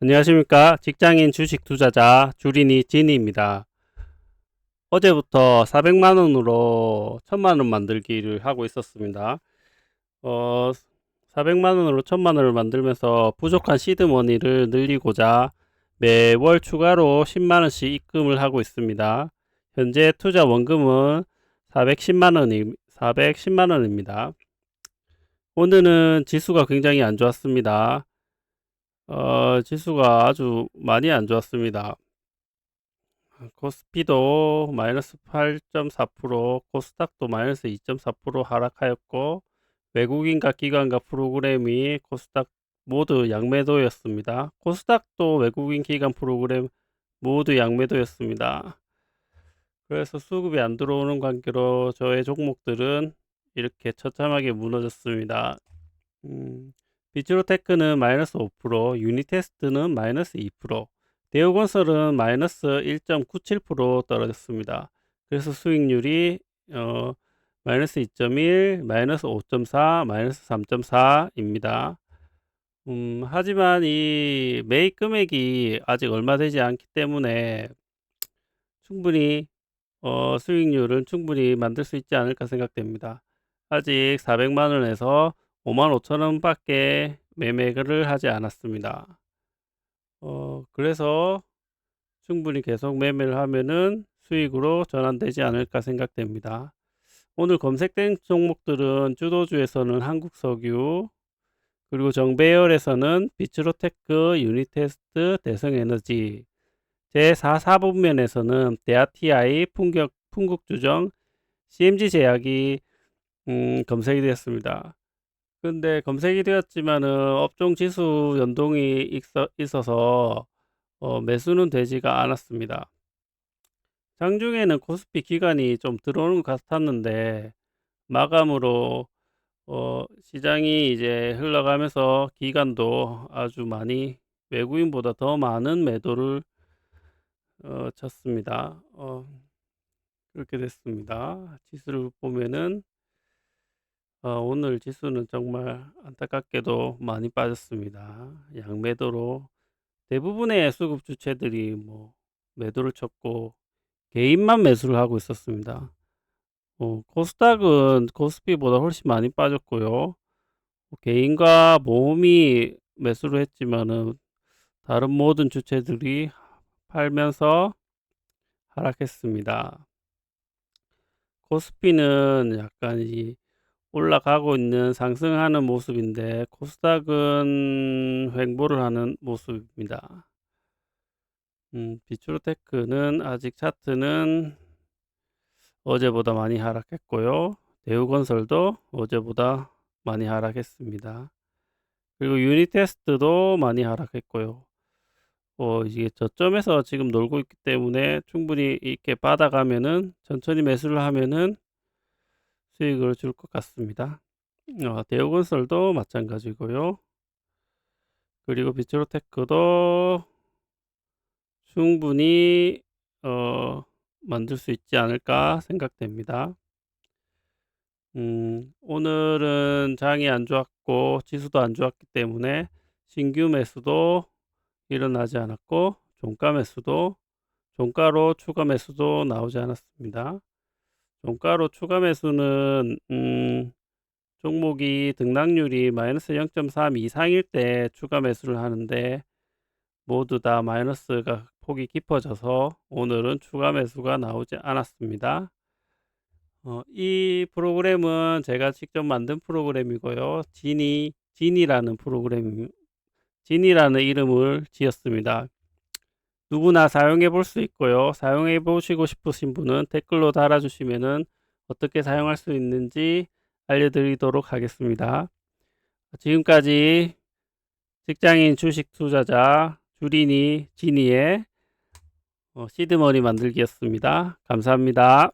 안녕하십니까. 직장인 주식 투자자 주린이 지니입니다. 어제부터 400만원으로 1000만원 만들기를 하고 있었습니다. 어, 400만원으로 1000만원을 만들면서 부족한 시드머니를 늘리고자 매월 추가로 10만원씩 입금을 하고 있습니다. 현재 투자 원금은 410만원이, 410만원입니다. 오늘은 지수가 굉장히 안 좋았습니다. 어, 지수가 아주 많이 안 좋았습니다. 코스피도 마이너스 8.4%, 코스닥도 마이너스 2.4% 하락하였고, 외국인과 기관과 프로그램이 코스닥 모두 양매도였습니다. 코스닥도 외국인 기관 프로그램 모두 양매도였습니다. 그래서 수급이 안 들어오는 관계로 저의 종목들은 이렇게 처참하게 무너졌습니다. 음, 비츠로테크는 마이너스 5%, 유니테스트는 마이너스 2%, 대우건설은 마이너스 1.97% 떨어졌습니다. 그래서 수익률이 어, 마이너스 2.1, 마이너스 5.4, 마이너스 3.4입니다. 음, 하지만 이 매입 금액이 아직 얼마 되지 않기 때문에 충분히 어, 수익률은 충분히 만들 수 있지 않을까 생각됩니다. 아직 400만 원에서 5만 5천 원밖에 매매를 하지 않았습니다. 어, 그래서 충분히 계속 매매를 하면은 수익으로 전환되지 않을까 생각됩니다. 오늘 검색된 종목들은 주도주에서는 한국석유, 그리고 정배열에서는 비츠로테크, 유니테스트, 대성에너지, 제4 사분면에서는 대아TI, 풍격, 풍국주정, CMG제약이 음, 검색이 되었습니다. 근데 검색이 되었지만은 업종 지수 연동이 있어, 있어서 어, 매수는 되지가 않았습니다. 장중에는 코스피 기간이 좀 들어오는 것 같았는데 마감으로 어, 시장이 이제 흘러가면서 기간도 아주 많이 외국인보다 더 많은 매도를 어, 쳤습니다. 어, 그렇게 됐습니다. 지수를 보면은 어, 오늘 지수는 정말 안타깝게도 많이 빠졌습니다. 양매도로 대부분의 수급 주체들이 뭐 매도를 쳤고 개인만 매수를 하고 있었습니다. 어, 코스닥은 코스피보다 훨씬 많이 빠졌고요. 뭐 개인과 모험이 매수를 했지만은 다른 모든 주체들이 팔면서 하락했습니다. 코스피는 약간 이 올라가고 있는 상승하는 모습인데 코스닥은 횡보를 하는 모습입니다. 음, 비추로테크는 아직 차트는 어제보다 많이 하락했고요. 대우건설도 어제보다 많이 하락했습니다. 그리고 유니테스트도 많이 하락했고요. 어, 이게 저점에서 지금 놀고 있기 때문에 충분히 이렇게 받아가면은 천천히 매수를 하면은 수익을 줄 것 같습니다. 어, 대우건설도 마찬가지고요. 그리고 비츠로테크도 충분히 어, 만들 수 있지 않을까 생각됩니다. 음, 오늘은 장이 안 좋았고 지수도 안 좋았기 때문에 신규 매수도 일어나지 않았고 종가 매수도 종가로 추가 매수도 나오지 않았습니다. 종가로 추가 매수는 음, 종목이 등락률이 마이너스 0.3 이상일 때 추가 매수를 하는데 모두 다 마이너스가 폭이 깊어져서 오늘은 추가 매수가 나오지 않았습니다. 어, 이 프로그램은 제가 직접 만든 프로그램이고요. 지니, 지니라는 프로그램, 지니라는 이름을 지었습니다. 누구나 사용해 볼 수 있고요. 사용해 보시고 싶으신 분은 댓글로 달아주시면은 어떻게 사용할 수 있는지 알려드리도록 하겠습니다. 지금까지 직장인 주식 투자자 주린이 지니의 어, 시드머니 만들기였습니다. 감사합니다.